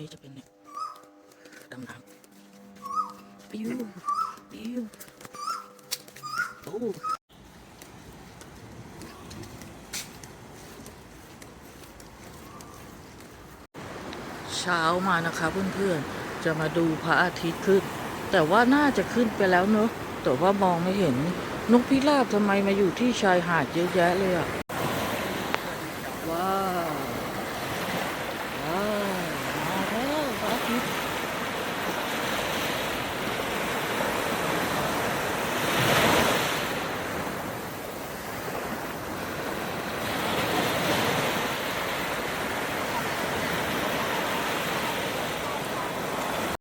นี้จะเป็นเนี่ยดำน้ำปิ้วปิ้วโอ้เช้ามานะคะเพื่อนๆ จะมาดูพระอาทิตย์ขึ้น แต่ว่าน่าจะขึ้นไปแล้วเนอะแต่ว่ามองไม่เห็นนกพิราบทำไมมาอยู่ที่ชายหาดเยอะแยะเลยอะว้า